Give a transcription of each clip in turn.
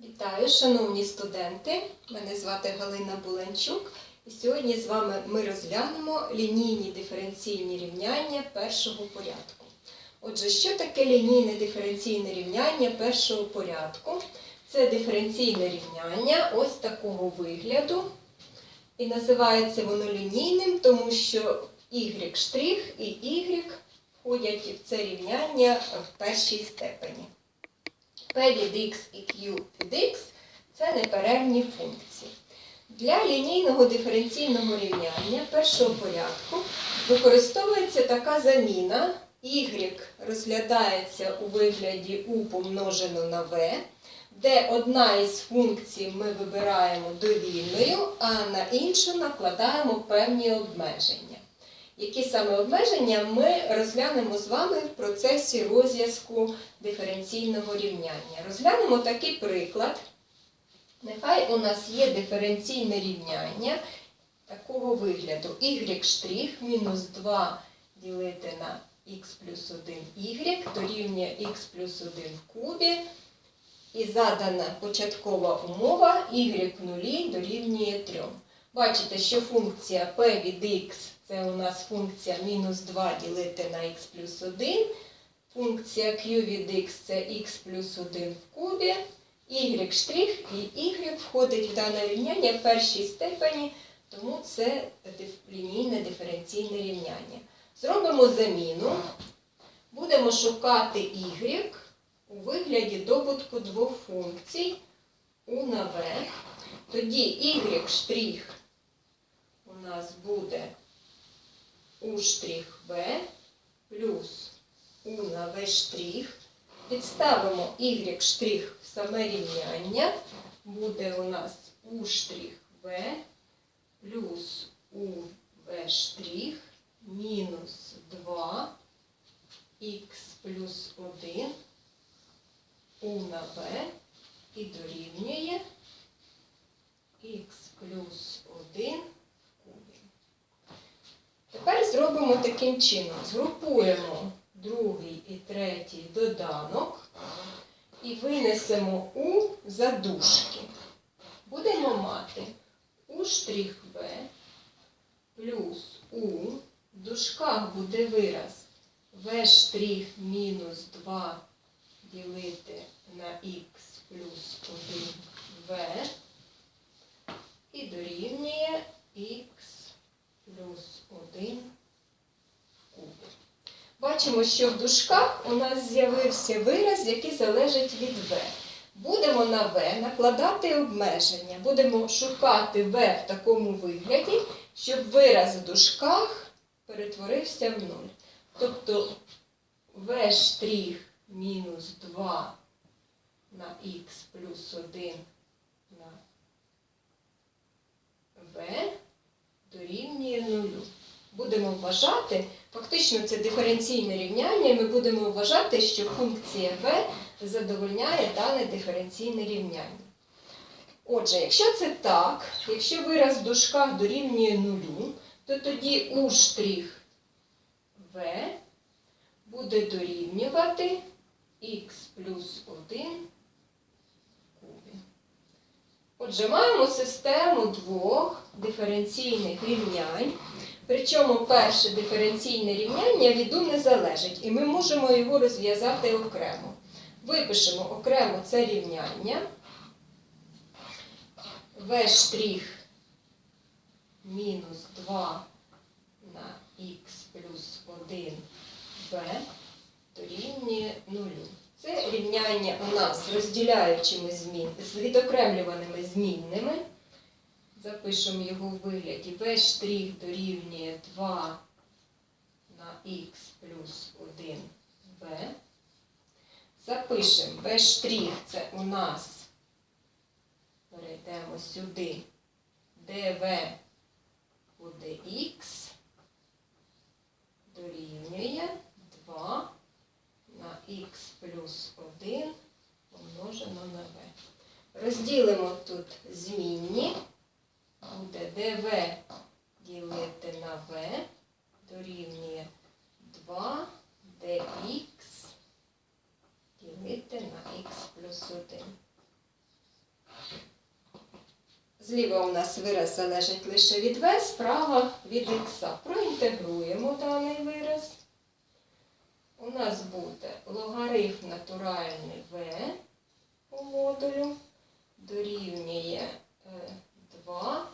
Вітаю, шановні студенти! Мене звати Галина Буланчук. І сьогодні з вами ми розглянемо лінійні диференційні рівняння першого порядку. Отже, що таке лінійне диференційне рівняння першого порядку? Це диференційне рівняння ось такого вигляду. І називається воно лінійним, тому що y' і y входять в це рівняння в першій степені. P від x і Q від x – це неперервні функції. Для лінійного диференційного рівняння першого порядку використовується така заміна. y розглядається у вигляді u помножено на v, де одна із функцій ми вибираємо довільною, а на іншу накладаємо певні обмеження. Які саме обмеження ми розглянемо з вами в процесі розв'язку диференційного рівняння. Розглянемо такий приклад. Нехай у нас є диференційне рівняння такого вигляду. y' мінус 2 ділити на x плюс 1 y дорівнює x плюс 1 в кубі. І задана початкова умова y в нулі дорівнює 3. Бачите, що функція p від x це у нас функція мінус 2 ділити на х плюс 1. Функція q від x це х плюс 1 в кубі. y і y входить в дане рівняння в першій степені, тому це лінійне диференційне рівняння. Зробимо заміну. Будемо шукати y у вигляді добутку двох функцій u на v. Тоді y у нас буде у штрих v плюс у на v штрих. Підставимо y штрих в саме. Буде у нас у штрих v плюс у штрих мінус 2 х плюс 1 у на v і дорівнює х плюс 1 в кубі. Тепер зробимо таким чином. Згрупуємо другий і третій доданок і винесемо у задушки. Будемо мати у штрих В плюс у в дужках буде вираз В штрих мінус 2 ділити на х плюс 1 В і дорівнює х плюс 1 в кубі. Бачимо, що в дужках у нас з'явився вираз, який залежить від v. Будемо на v накладати обмеження. Будемо шукати v в такому вигляді, щоб вираз в дужках перетворився в 0. Тобто штрих мінус 2 на х плюс 1 на v дорівнює 0. Будемо вважати, фактично це диференційне рівняння, і ми будемо вважати, що функція v задовольняє дане диференційне рівняння. Отже, якщо це так, якщо вираз в дужках дорівнює 0, то тоді у штрих v буде дорівнювати х плюс 1 кубі. Отже, маємо систему двох диференційних рівнянь. Причому перше диференційне рівняння від у не залежить, і ми можемо його розв'язати окремо. Випишемо окремо це рівняння. В штрих мінус 2 на х плюс 1 b дорівнює 0. Це рівняння у нас розділяючими змін, з відокремлюваними змінними. Запишемо його в вигляді v штрих дорівнює 2 на х плюс 1 b. Запишемо v штрих це у нас, перейдемо сюди, dv буде х, дорівнює 2 на х плюс 1 помножено на v. Розділимо тут змінні буде dv ділити на v дорівнює 2 dx ділити на х плюс 1. Зліва у нас вираз залежить лише від В, справа від х. Проінтегруємо даний вираз. У нас буде логарифм натуральний В по модулю дорівнює е, 2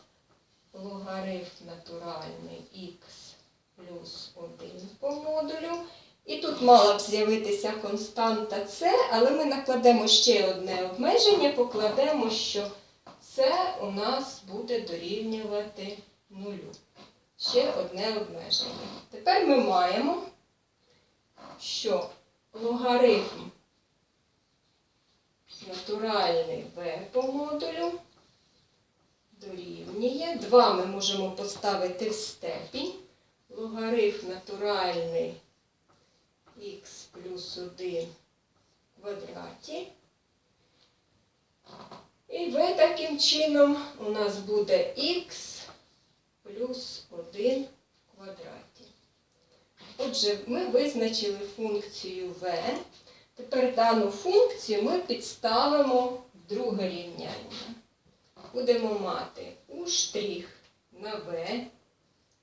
логарифм натуральний х плюс 1 по модулю. І тут мала б з'явитися константа С, але ми накладемо ще одне обмеження, покладемо, що це у нас буде дорівнювати нулю. Ще одне обмеження. Тепер ми маємо, що логарифм натуральний v по модулю дорівнює. 2 ми можемо поставити в степінь. Логарифм натуральний х плюс 1 в квадраті. І v таким чином у нас буде х плюс 1 в квадраті. Отже, ми визначили функцію v. Тепер дану функцію ми підставимо в друге рівняння. Будемо мати у штрих на v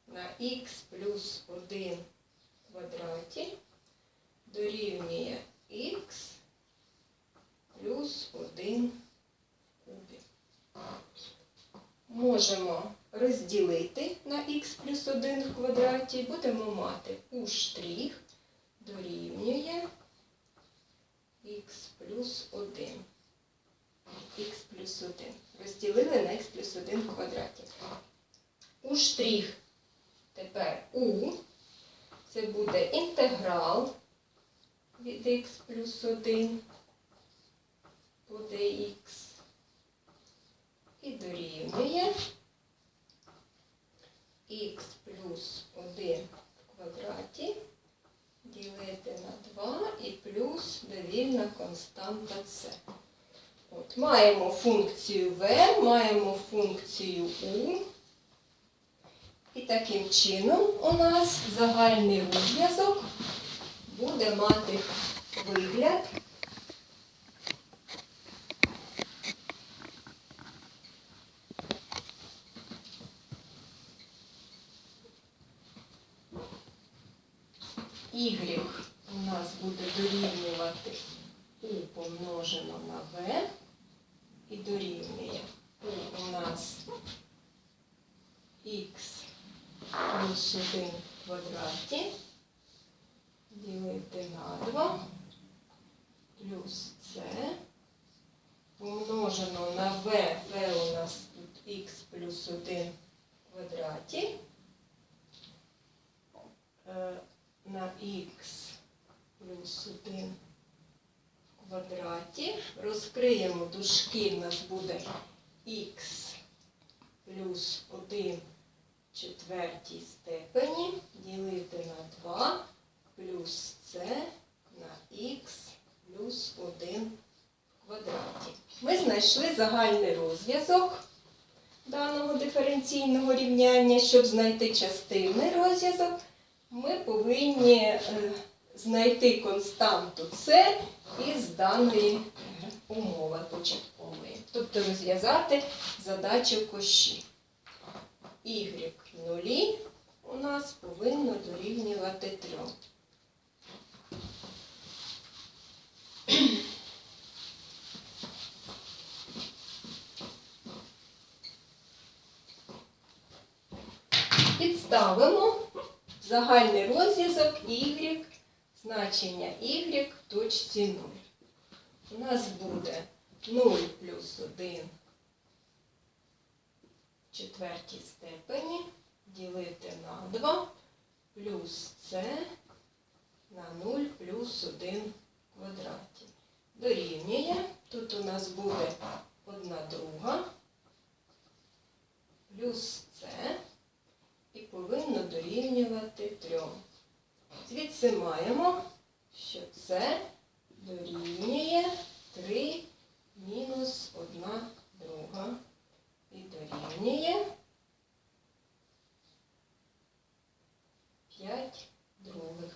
на х плюс 1 в квадраті дорівнює х плюс 1 в кубі. Можемо розділити на х плюс 1 в квадраті. Будемо мати у штрих дорівнює х плюс 1. х плюс 1. Розділили на х плюс 1 в квадраті. У штрих тепер у. Це буде інтеграл від х плюс 1 по dx. І дорівнює х плюс 1 в квадраті ділити на 2 і плюс довільна константа С. От, маємо функцію v, маємо функцію u. І таким чином у нас загальний розв'язок буде мати вигляд. Y у нас буде дорівнювати U помножено на V і дорівнює U у нас X плюс 1 в квадраті на 2 плюс С помножено на В, В у нас тут Х плюс 1 в квадраті е, на х плюс 1 в квадраті. Розкриємо дужки, в нас буде х плюс 1 в четвертій степені ділити на 2 плюс c на х плюс 1 в квадраті. Ми знайшли загальний розв'язок даного диференційного рівняння. Щоб знайти частинний розв'язок, ми повинні е, знайти константу С із даної умови початкової. Тобто розв'язати задачу кощі. Y нулі у нас повинно дорівнювати 3. Підставимо загальний розв'язок y, значення y в точці 0. У нас буде 0 плюс 1 в четвертій степені ділити на 2 плюс c на 0 плюс 1 в квадраті. Дорівнює. Тут у нас буде 1 друга плюс дорівнювати 3. Звідси маємо, що це дорівнює 3 мінус 1 друга і дорівнює 5 других.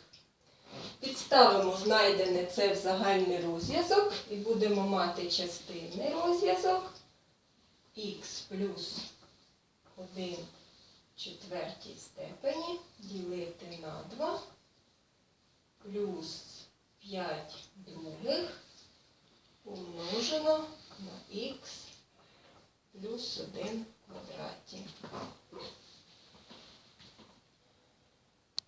Підставимо знайдене це в загальний розв'язок і будемо мати частинний розв'язок. х плюс 1 четвертій степені ділити на 2 плюс 5 других помножено на х плюс 1 в квадраті.